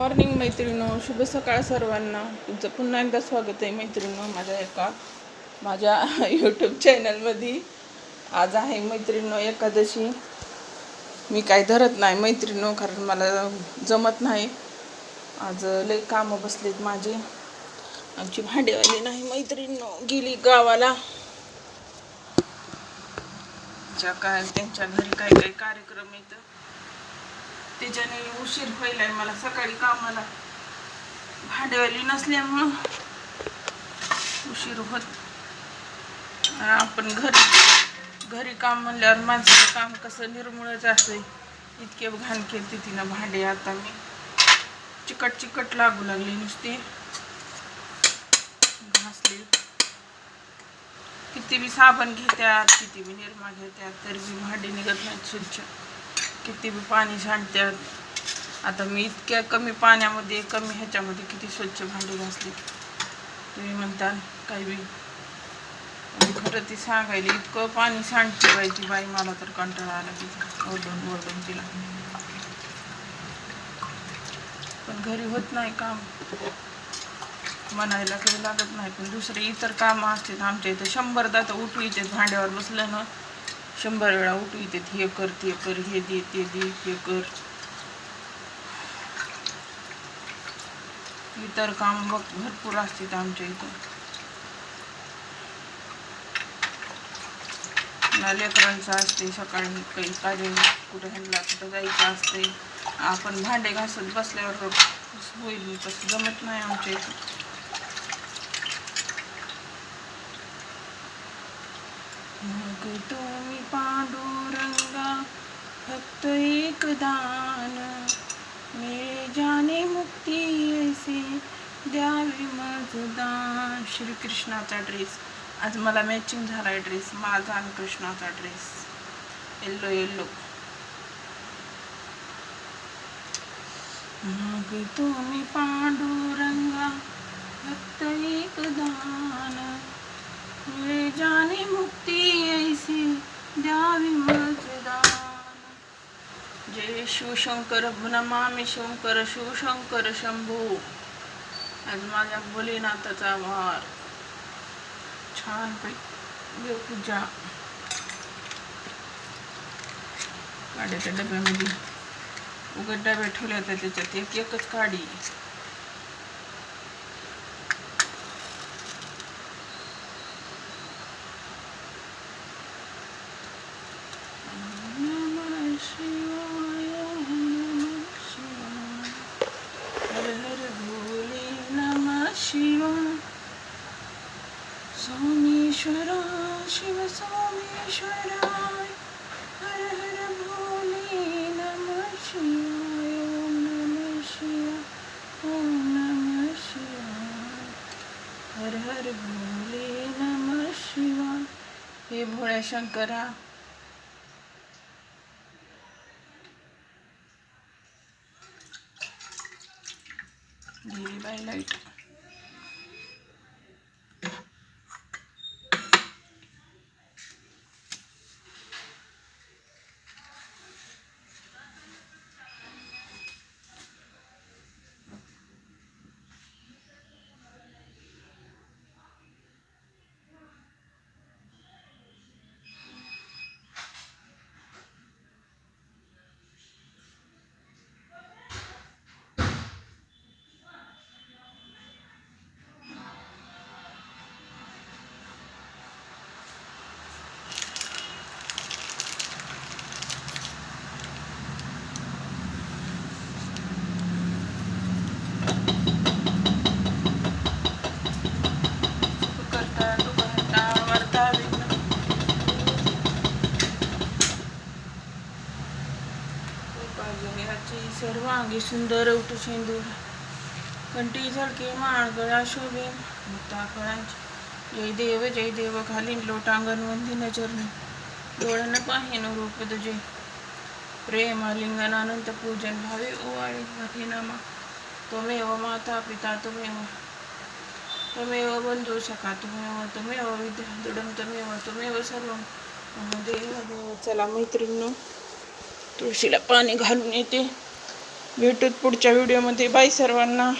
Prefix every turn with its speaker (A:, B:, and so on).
A: Morning मैत्रिणो शुभ सकाळ सर्वांना. तुमचं पुन्हा एकदा स्वागत आहे मैत्रिणो माझ्या एका माझ्या यूट्यूब चॅनलमध्ये आज आहे मैत्रिणो एकादशी. मी काय धरत नाही मैत्रिणो कारण मला जमत नाही. आज लई कामं बसलीत माझी. आमची भांडेवाली नाही मैत्रिणो गेली गावाला. ज्या काय त्यांच्या घरी काय काय कार्यक्रम येतं त्याच्याने उशीर व्हायलाय मला सकाळी कामाला. भांडेवाली नसल्यामुळं उशीर होत. आपण घरी घरी काम म्हणल्यावर माणसाचं काम कसं निर्मूळच असं इतके घाण केलते तिनं भांडे आता मी. चिकट चिकट लागू लागली नुसती. घासले. किती बी साबण घेत्यात किती बी निरमा घेत्यात तरी बी भांडे निघत नाहीत स्वच्छ. किती बी पाणी सांडतात आता मी इतक्या कमी पाण्यामध्ये कमी ह्याच्यामध्ये किती स्वच्छ भांडी घासली. तुम्ही म्हणता काही बी खरं ती सांगायला इतकं पाणी सांडते बाई ती बाई मला तर कंटाळा आला तिचा. ओरडून ओरडून तिला. पण घरी होत नाही काम. म्हणायला काही लागत नाही. पण दुसरे इतर कामं असतात आमच्या इथं शंभरदा तर उठू इथे भांड्यावर बसलं ना शंभर वेळा उठू येतात. हे कर ते कर हे दे ते दे हे कर. इतर काम बघ भरपूर असतात आमच्या इथं. ना लेकरांचं असते सकाळी काही कार्य कुठं ह्यांना कुठं जायचं असते. आपण भांडे घासत बसल्यावर होईल तसं जमत नाही आमच्या इथं. मग तुम्ही पांडुरंगा फक्त एक दान मिळे जाने मुक्ती ऐसे द्यावी माझं दान श्रीकृष्णाचा ड्रेस आज मला मॅचिंग झालाय ड्रेस माझा आणि कृष्णाचा ड्रेस येल्लो येल्लो मग तुम्ही पांडुरंगा फक्त एक दान मिळे जाने मुक्ती ऐसी द्यावी मतदान जय शिवशंकर नमामि शंकर शिवशंकर शंभू. आज माझ्या भोलेनाथाचा वार छान पैकी पूजा काड्याच्या डब्यामध्ये. उघड डब्या ठेवल्या होत्या त्याच्यात. एक एकच काढी नमः शिवाय नमः शिवाय हर हर भोले शिवा शिवाय सोमेश्वरा शिव सोमेश्वराय हर हर भोले नम शिवाय ओम नम शिवाय ओम नम शिवाय हर हर भोले नमः शिवाय हे भोळ्या शंकरा गेली बाय लाइट तुझी सर्व अंगी सुंदर उठ शेंदूर कंठी झळके माळगळा शोभे मुक्ता फळांची. जय देव जय देव घालीन लोटांगण वंदी चरणी. डोळ्यानं पाहिन रूप तुझे. प्रेम लिंगन अनंत पूजन भावे ओवाळे हरिनामा त्वमेव माता पिता तुमेव. त्वमेव बंधू सखा त्वमेव त्वमेव विद्या दृढं त्वमेव त्वमेव सर्वं. देव देव चला मैत्रिणी तुळशीला पाणी घालून येते. भेटूत पुढच्या व्हिडिओमध्ये बाय सर्वांना.